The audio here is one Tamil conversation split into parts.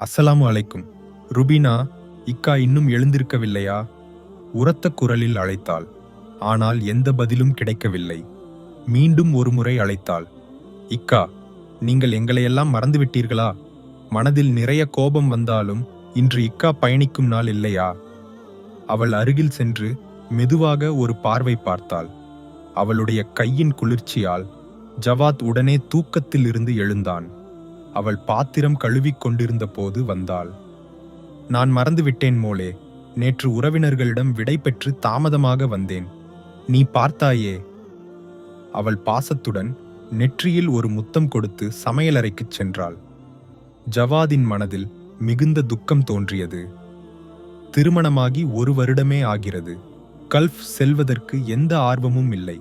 அஸ்ஸலாமு அலைக்கும். ருபினா இக்கா இன்னும் எழுந்திருக்கவில்லையா? உரத்த குரலில் அழைத்தாள். ஆனால் எந்த பதிலும் கிடைக்கவில்லை. மீண்டும் ஒருமுறை அழைத்தாள். இக்கா நீங்கள் எங்களையெல்லாம் மறந்துவிட்டீர்களா? மனதில் நிறைய கோபம் வந்தாலும் இன்று இக்கா பயணிக்கும் நாள் இல்லையா? அவள் அருகில் சென்று மெதுவாக ஒரு பார்வை பார்த்தாள். அவளுடைய கையின் குளிர்ச்சியால் ஜவாத் உடனே தூக்கத்தில் இருந்து எழுந்தான். அவள் பாத்திரம் கழுவிக் கொண்டிருந்த போது வந்தாள். நான் மறந்துவிட்டேன் மோளே நேற்று உறவினர்களிடம் விடை பெற்று தாமதமாக வந்தேன். நீ பார்த்தாயே? அவள் பாசத்துடன் நெற்றியில் ஒரு முத்தம் கொடுத்து சமையலறைக்குச் சென்றாள். ஜவாதின் மனதில் மிகுந்த துக்கம் தோன்றியது. திருமணமாகி ஒரு வருடமே ஆகிறது. கல்ஃப் செல்வதற்கு எந்த ஆர்வமும் இல்லை.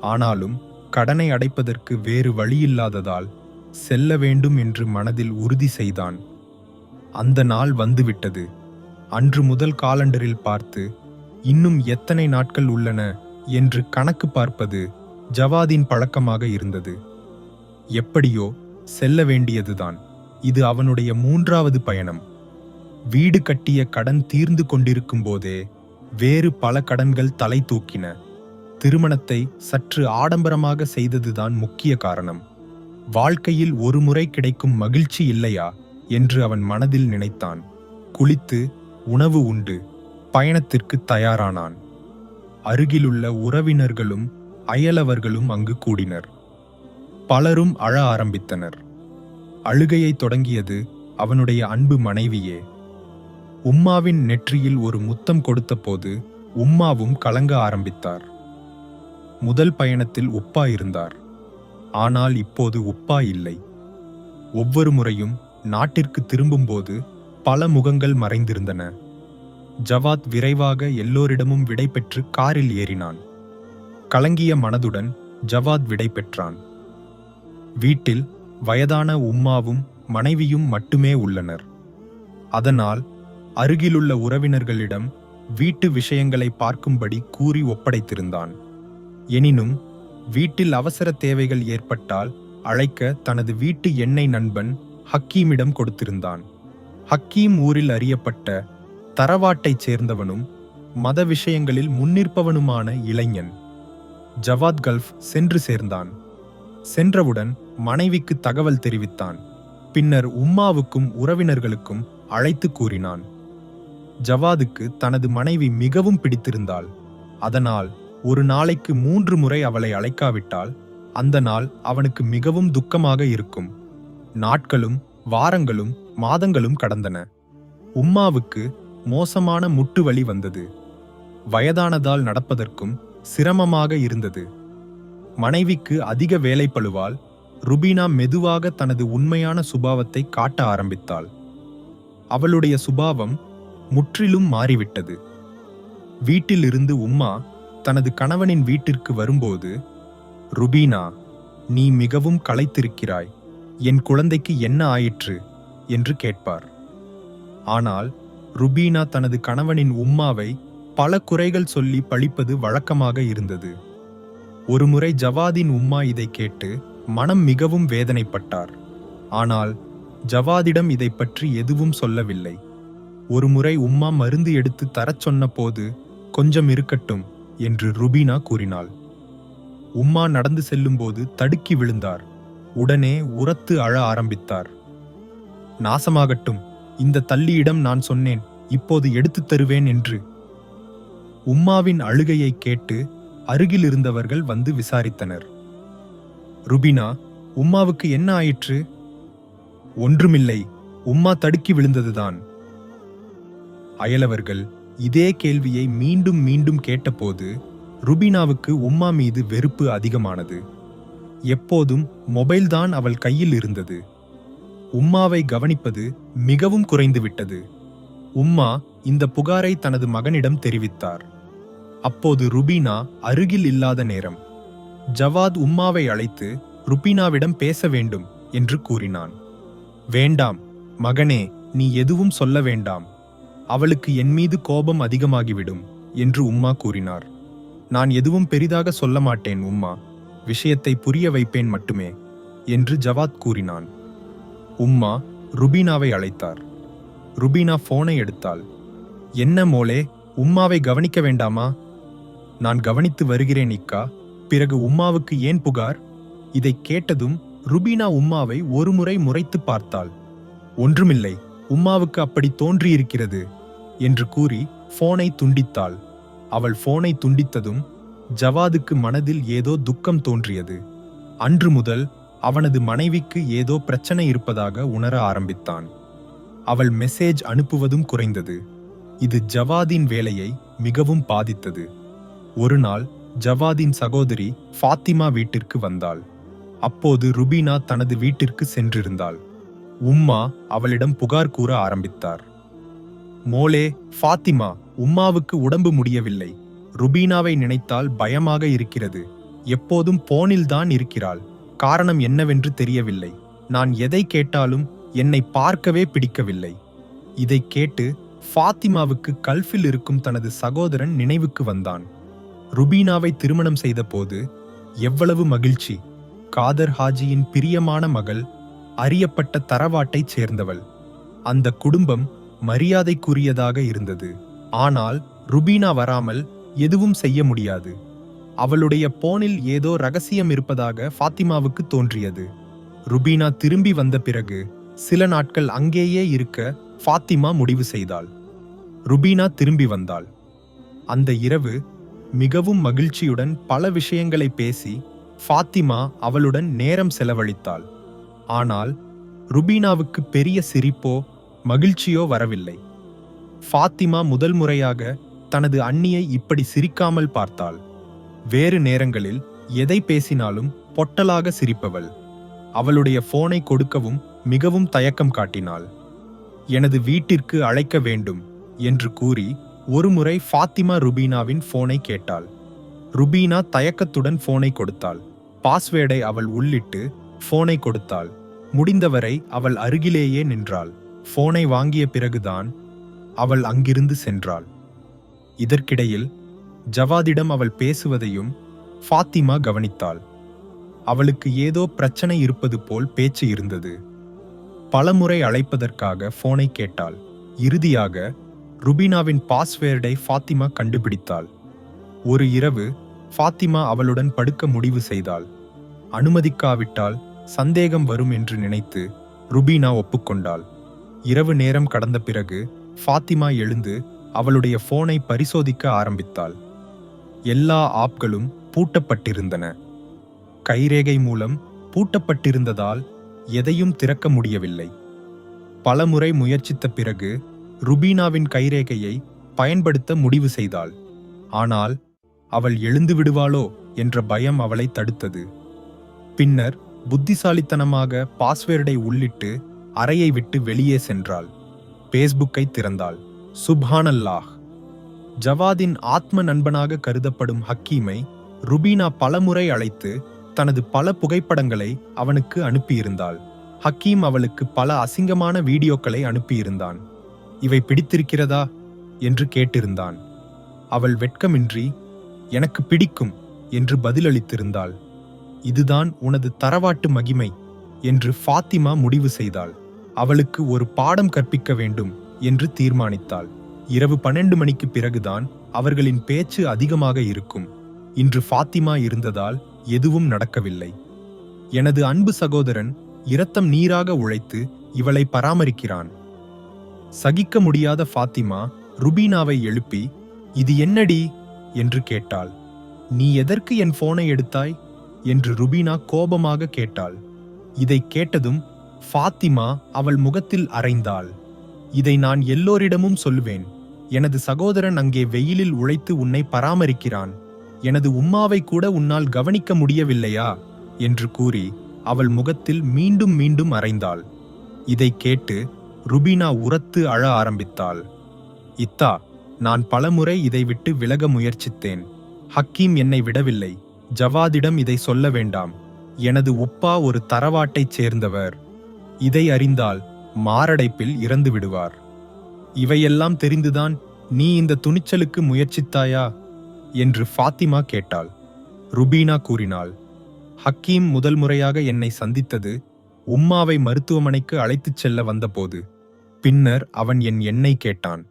ஆனாலும் கடனை அடைப்பதற்கு வேறு வழியில்லாததால் செல்ல வேண்டும் என்று மனதில் உறுதி செய்தான். அந்த நாள் வந்துவிட்டது. அன்று முதல் காலண்டரில் பார்த்து இன்னும் எத்தனை நாட்கள் உள்ளன? என்று கணக்கு பார்ப்பது ஜவாதின் பழக்கமாக இருந்தது. எப்படியோ செல்ல வேண்டியதுதான். இது அவனுடைய மூன்றாவது பயணம். வீடு கட்டிய கடன் தீர்ந்து கொண்டிருக்கும் போதே வேறு பல கடன்கள் தலை தூக்கின. திருமணத்தை சற்று ஆடம்பரமாக செய்ததுதான் முக்கிய காரணம். வாழ்க்கையில் ஒருமுறை கிடைக்கும் மகிழ்ச்சி இல்லையா? என்று அவன் மனதில் நினைத்தான். குளித்து உணவு உண்டு. பயணத்திற்கு தயாரானான். அருகிலுள்ள உறவினர்களும் அயலவர்களும் அங்கு கூடினர். பலரும் அழ ஆரம்பித்தனர். அழுகையை தொடங்கியது அவனுடைய அன்பு மனைவியே. உம்மாவின் நெற்றியில் ஒரு முத்தம் கொடுத்தபோது உம்மாவும் கலங்க ஆரம்பித்தார். முதல் பயணத்தில் உப்பா இருந்தார். ஆனால் இப்போது உப்பா இல்லை. ஒவ்வொரு முறையும் நாட்டிற்கு திரும்பும்போது பல முகங்கள் மறைந்திருந்தன. ஜவாத் விரைவாக எல்லோரிடமும் விடை பெற்று காரில் ஏறினான். கலங்கிய மனதுடன் ஜவாத் விடை பெற்றான். வீட்டில் வயதான உம்மாவும் மனைவியும் மட்டுமே உள்ளனர். அதனால் அருகிலுள்ள உறவினர்களிடம் வீட்டு விஷயங்களை பார்க்கும்படி கூறி ஒப்படைத்திருந்தான். எனினும் வீட்டில் அவசர தேவைகள் ஏற்பட்டால் அழைக்க தனது வீட்டு எண்ணெய் நண்பன் ஹக்கீமிடம் கொடுத்திருந்தான். ஹக்கீம் ஊரில் அறியப்பட்ட தரவாட்டைச் சேர்ந்தவனும் மத விஷயங்களில் முன்னிற்பவனுமான இளைஞன் ஜவாத் கல்ஃப் சென்று சேர்ந்தான். சென்றவுடன் மனைவிக்கு தகவல் தெரிவித்தான். பின்னர் உம்மாவுக்கும் உறவினர்களுக்கும் அழைத்து கூறினான். ஜவாதுக்கு தனது மனைவி மிகவும் பிடித்திருந்தாள். அதனால் ஒரு நாளைக்கு மூன்று முறை அவளை அழைக்காவிட்டால் அந்த நாள் அவனுக்கு மிகவும் துக்கமாக இருக்கும். நாட்களும் வாரங்களும் மாதங்களும் கடந்தன. உம்மாவுக்கு மோசமான முட்டு வலி வந்தது. வயதானதால் நடப்பதற்கும் சிரமமாக இருந்தது. மனைவிக்கு அதிக வேலைப்பளுவால் ருபீனா மெதுவாக தனது உண்மையான சுபாவத்தை காட்ட ஆரம்பித்தாள். அவளுடைய சுபாவம் முற்றிலும் மாறிவிட்டது. வீட்டிலிருந்து உம்மா தனது கணவனின் வீட்டிற்கு வரும்போது ருபீனா நீ மிகவும் களைத்திருக்கிறாய். என் குழந்தைக்கு என்ன ஆயிற்று? என்று கேட்பார். ஆனால் ருபீனா தனது கணவனின் உம்மாவை பல குறைகள் சொல்லி பழிப்பது வழக்கமாக இருந்தது. ஒருமுறை ஜவாதின் உம்மா இதை கேட்டு மனம் மிகவும் வேதனைப்பட்டார். ஆனால் ஜவாதிடம் இதை பற்றி எதுவும் சொல்லவில்லை. ஒருமுறை உம்மா மருந்து எடுத்து தரச் சொன்னபோது கொஞ்சம் இருக்கட்டும். என்று ருபீனா கூறினாள். உம்மா நடந்து செல்லும்போது தடுக்கி விழுந்தார். உடனே உரத்து அழ ஆரம்பித்தார். நாசமாகட்டும் இந்த தள்ளியிடம் நான் சொன்னேன் இப்போது எடுத்துத் தருவேன் என்று. உம்மாவின் அழுகையை கேட்டு அருகில் இருந்தவர்கள் வந்து விசாரித்தனர். ருபினா உம்மாவுக்கு என்ன ஆயிற்று? ஒன்றுமில்லை உம்மா தடுக்கி விழுந்ததுதான். அயலவர்கள் இதே கேள்வியை மீண்டும் மீண்டும் கேட்டபோது ருபினாவுக்கு உம்மா மீது வெறுப்பு அதிகமானது. எப்போதும் மொபைல்தான் அவள் கையில் இருந்தது. உம்மாவை கவனிப்பது மிகவும் குறைந்துவிட்டது. உம்மா இந்த புகாரை தனது மகனிடம் தெரிவித்தார். அப்போது ருபீனா அருகில் இல்லாத நேரம். ஜவாத் உம்மாவை அழைத்து ருபீனாவிடம் பேச வேண்டும் என்று கூறினான். வேண்டாம் மகனே நீ எதுவும் சொல்ல வேண்டாம். அவளுக்கு என் மீது கோபம் அதிகமாகிவிடும் என்று உம்மா கூறினார். நான் எதுவும் பெரிதாக சொல்ல மாட்டேன் உம்மா. விஷயத்தை புரிய வைப்பேன் மட்டுமே என்று ஜவாத் கூறினான். உம்மா ருபீனாவை அழைத்தார். ருபீனா போனை எடுத்தாள். என்ன மோளே உம்மாவை கவனிக்க வேண்டாமா? நான் கவனித்து வருகிறேன் இக்கா. பிறகு உம்மாவுக்கு ஏன் புகார்? இதை கேட்டதும் ருபீனா உம்மாவை ஒருமுறை முறைத்து பார்த்தாள். ஒன்றுமில்லை உம்மாவுக்கு அப்படி தோன்றியிருக்கிறது. என்று கூறி போனை துண்டித்தாள். அவள் போனை துண்டித்ததும் ஜவாதுக்கு மனதில் ஏதோ துக்கம் தோன்றியது. அன்று முதல் அவனது மனைவிக்கு ஏதோ பிரச்சனை இருப்பதாக உணர ஆரம்பித்தான். அவள் மெசேஜ் அனுப்புவதும் குறைந்தது. இது ஜவாதின் வேலையை மிகவும் பாதித்தது. ஒரு நாள் ஜவாதின் சகோதரி ஃபாத்திமா வீட்டிற்கு வந்தாள். அப்போது ருபீனா தனது வீட்டிற்கு சென்றிருந்தாள். உம்மா அவளிடம் புகார் கூற ஆரம்பித்தார். மோலே ஃபாத்திமா உம்மாவுக்கு உடம்பு முடியவில்லை. ருபீனாவை நினைத்தால் பயமாக இருக்கிறது. எப்போதும் போனில்தான் இருக்கிறாள். காரணம் என்னவென்று தெரியவில்லை. நான் எதை கேட்டாலும் என்னை பார்க்கவே பிடிக்கவில்லை. இதை கேட்டு ஃபாத்திமாவுக்கு கல்ஃபில் இருக்கும் தனது சகோதரன் நினைவுக்கு வந்தான். ருபீனாவை திருமணம் செய்தபோது எவ்வளவு மகிழ்ச்சி. காதர் ஹாஜியின் பிரியமான மகள் அறியப்பட்ட தரவாட்டைச் சேர்ந்தவள். அந்த குடும்பம் மரியாதைக்குரியதாக இருந்தது. ஆனால் ருபீனா வராமல் எதுவும் செய்ய முடியாது. அவளுடைய போனில் ஏதோ ரகசியம் இருப்பதாக ஃபாத்திமாவுக்கு தோன்றியது. ருபீனா திரும்பி வந்த பிறகு சில நாட்கள் அங்கேயே இருக்க ஃபாத்திமா முடிவு செய்தாள். ருபீனா திரும்பி வந்தாள். அந்த இரவு மிகவும் மகிழ்ச்சியுடன் பல விஷயங்களை பேசி ஃபாத்திமா அவளுடன் நேரம் செலவழித்தாள். ஆனால் ருபீனாவுக்கு பெரிய சிரிப்போ மகிழ்ச்சியோ வரவில்லை. ஃபாத்திமா முதல் முறையாக தனது அண்ணியை இப்படி சிரிக்காமல் பார்த்தாள். வேறு நேரங்களில் எதை பேசினாலும் பொட்டலாக சிரிப்பவள். அவளுடைய போனை கொடுக்கவும் மிகவும் தயக்கம் காட்டினாள். எனது வீட்டிற்கு அழைக்க வேண்டும் என்று கூறி ஒருமுறை ஃபாத்திமா ருபீனாவின் போனை கேட்டாள். ருபீனா தயக்கத்துடன் போனை கொடுத்தாள். பாஸ்வேர்டை அவள் உள்ளிட்டு போனை கொடுத்தாள். முடிந்தவரை அவள் அருகிலேயே நின்றாள். போனை வாங்கிய பிறகுதான் அவள் அங்கிருந்து சென்றாள். இதற்கிடையில் ஜவாதிடம் அவள் பேசுவதையும் ஃபாத்திமா கவனித்தாள். அவளுக்கு ஏதோ பிரச்சனை இருப்பது போல் பேச்சு இருந்தது. பலமுறை அழைப்பதற்காக போனை கேட்டாள். இறுதியாக ருபீனாவின் பாஸ்வேர்டை ஃபாத்திமா கண்டுபிடித்தாள். ஒரு இரவு ஃபாத்திமா அவளுடன் படுக்க முடிவு செய்தாள். அனுமதிக்காவிட்டால் சந்தேகம் வரும் என்று நினைத்து ருபீனா ஒப்புக்கொண்டாள். இரவு நேரம் கடந்த பிறகு ஃபாத்திமா எழுந்து அவளுடைய போனை பரிசோதிக்க ஆரம்பித்தாள். எல்லா ஆப்களும் பூட்டப்பட்டிருந்தன. கைரேகை மூலம் பூட்டப்பட்டிருந்ததால் எதையும் திறக்க முடியவில்லை. பலமுறை முயற்சித்த பிறகு ருபீனாவின் கைரேகையை பயன்படுத்த முடிவு செய்தாள். ஆனால் அவள் எழுந்து விடுவாளோ என்ற பயம் அவளை தடுத்தது. பின்னர் புத்திசாலித்தனமாக பாஸ்வேர்டை உள்ளிட்டு அறையை விட்டு வெளியே சென்றாள். பேஸ்புக்கை திறந்தாள். சுப்ஹானல்லாஹ். ஜவாதின் ஆத்ம நண்பனாக கருதப்படும் ஹக்கீமை ருபீனா பலமுறை அழைத்து தனது பல புகைப்படங்களை அவனுக்கு அனுப்பியிருந்தாள். ஹக்கீம் அவளுக்கு பல அசிங்கமான வீடியோக்களை அனுப்பியிருந்தான். இவை பிடித்திருக்கிறதா? என்று கேட்டிருந்தான். அவள் வெட்கமின்றி எனக்கு பிடிக்கும் என்று பதிலளித்திருந்தாள். இதுதான் உனது தரவாட்டு மகிமை என்று ஃபாத்திமா முடிவு செய்தாள். அவளுக்கு ஒரு பாடம் கற்பிக்க வேண்டும் என்று தீர்மானித்தாள். இரவு பன்னெண்டு மணிக்கு பிறகுதான் அவர்களின் பேச்சு அதிகமாக இருக்கும். இன்று ஃபாத்திமா இருந்ததால் எதுவும் நடக்கவில்லை. எனது அன்பு சகோதரன் இரத்தம் நீராக உழைத்து இவளை பராமரிக்கிறான். சகிக்க முடியாத ஃபாத்திமா ருபீனாவை எழுப்பி இது என்னடி? என்று கேட்டாள். நீ எதற்கு என் போனை எடுத்தாய்? என்று ருபீனா கோபமாக கேட்டாள். இதை கேட்டதும் ஃபாத்திமா அவள் முகத்தில் அறைந்தாள் இதை நான் எல்லோரிடமும் சொல்வேன் எனது சகோதரன் அங்கே வெயிலில் உழைத்து உன்னை பராமரிக்கிறான். எனது உம்மாவை கூட உன்னால் கவனிக்க முடியவில்லையா? என்று கூறி அவள் முகத்தில் மீண்டும் மீண்டும் அறைந்தாள் இதை கேட்டு ருபீனா உரத்து அழ ஆரம்பித்தாள். இத்தா நான் பலமுறை இதை விட்டு விலக முயற்சித்தேன். ஹக்கீம் என்னை விடவில்லை. ஜவாதிடம் இதை சொல்ல வேண்டாம். எனது உப்பா ஒரு தரவாட்டைச் சேர்ந்தவர். இதை அறிந்தால் மாரடைப்பில் இறந்து விடுவார். இவையெல்லாம் தெரிந்துதான் நீ இந்த துணிச்சலுக்கு முயற்சித்தாயா? என்று ஃபாத்திமா கேட்டாள். ருபீனா கூறினாள் ஹக்கீம் முதல் முறையாக என்னை சந்தித்தது உம்மாவை மருத்துவமனைக்கு அழைத்துச் செல்ல வந்தபோது. பின்னர் அவன் என் எண்ணெய் கேட்டான்.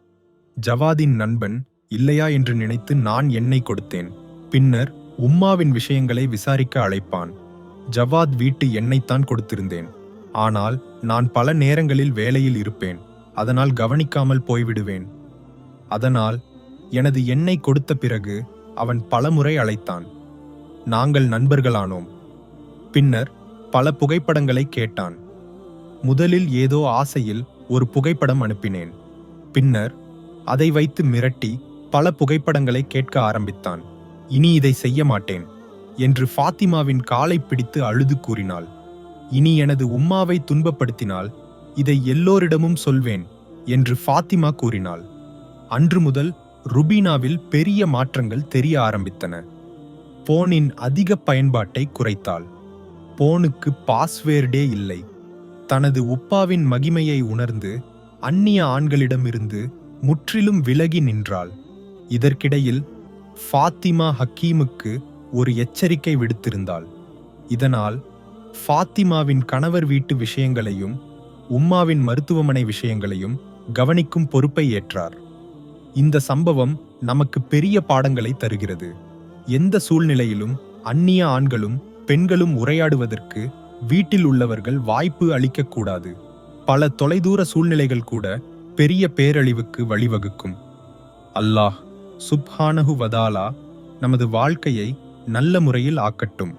ஜவாதின் நண்பன் இல்லையா என்று நினைத்து நான் எண்ணெய் கொடுத்தேன். பின்னர் உம்மாவின் விஷயங்களை விசாரிக்க அழைப்பான். ஜவாத் வீட்டு எண்ணெய்த்தான் கொடுத்திருந்தேன். ஆனால் நான் பல நேரங்களில் வேலையில் இருப்பேன் அதனால் கவனிக்காமல் போய்விடுவேன். அதனால் எனது எண்ணை கொடுத்த பிறகு அவன் பலமுறை அழைத்தான். நாங்கள் நண்பர்களானோம். பின்னர் பல புகைப்படங்களை கேட்டான். முதலில் ஏதோ ஆசையில் ஒரு புகைப்படம் அனுப்பினேன். பின்னர் அதை வைத்து மிரட்டி பல புகைப்படங்களை கேட்க ஆரம்பித்தான். இனி இதை செய்ய மாட்டேன் என்று ஃபாத்திமாவின் காலை பிடித்து அழுது கூறினாள். இனி எனது உம்மாவை துன்பப்படுத்தினால் இதை எல்லோரிடமும் சொல்வேன் என்று ஃபாத்திமா கூறினாள். அன்று முதல் ருபீனாவில் பெரிய மாற்றங்கள் தெரிய ஆரம்பித்தன. போனின் அதிக பயன்பாட்டை குறைத்தாள். போனுக்கு பாஸ்வேர்டே இல்லை. தனது உப்பாவின் மகிமையை உணர்ந்து அந்நிய ஆண்களிடமிருந்து முற்றிலும் விலகி நின்றாள். இதற்கிடையில் ஃபாத்திமா ஹக்கீமுக்கு ஒரு எச்சரிக்கை விடுத்திருந்தாள். இதனால் ஃபாத்திமாவின் கணவர் வீட்டு விஷயங்களையும் உம்மாவின் மருத்துவமனை விஷயங்களையும் கவனிக்கும் பொறுப்பை ஏற்றார். இந்த சம்பவம் நமக்கு பெரிய பாடங்களை தருகிறது. எந்த சூழ்நிலையிலும் அந்நிய ஆண்களும் பெண்களும் உரையாடுவதற்கு வீட்டில் உள்ளவர்கள் வாய்ப்பு அளிக்கக்கூடாது. பல தொலைதூர சூழ்நிலைகள் கூட பெரிய பேரழிவுக்கு வழிவகுக்கும். அல்லாஹ் சுப்ஹானஹு வதாலா நமது வாழ்க்கையை நல்ல முறையில் ஆக்கட்டும்.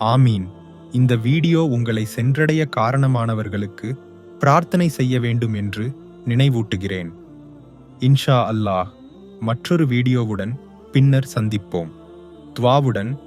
ஆமீன். இந்த வீடியோ உங்களை சென்றடைய காரணமானவர்களுக்கு பிரார்த்தனை செய்ய வேண்டும் என்று நினைவூட்டுகிறேன். இன்ஷா அல்லாஹ் மற்றொரு வீடியோவுடன் பின்னர் சந்திப்போம். துவாவுடன்